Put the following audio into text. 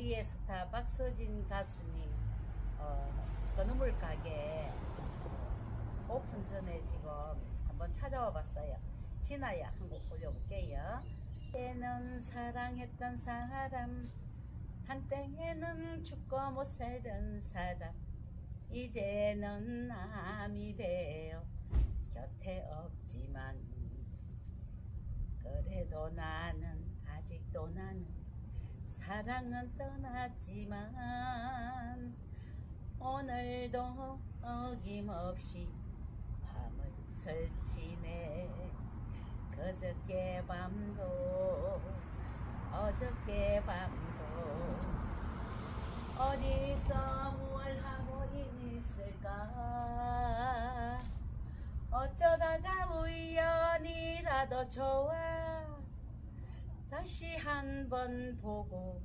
우리의 스타 박서진 가수님 어, 건어물 가게 오픈 전에 지금 한번 찾아와 봤어요. 진아야 한 곡 올려볼게요. 때는 사랑했던 사람 한때에는 죽고 못 살던 사람 이제는 남이 되어 곁에 없지만 그래도 나는 아직도 나는 사랑은 떠났지만 오늘도 어김없이 밤을 설치네. 그저께 밤도 어저께 밤도 어디서 뭘 하고 있을까? 어쩌다가 우연이라도 좋아 다시 한 번 보고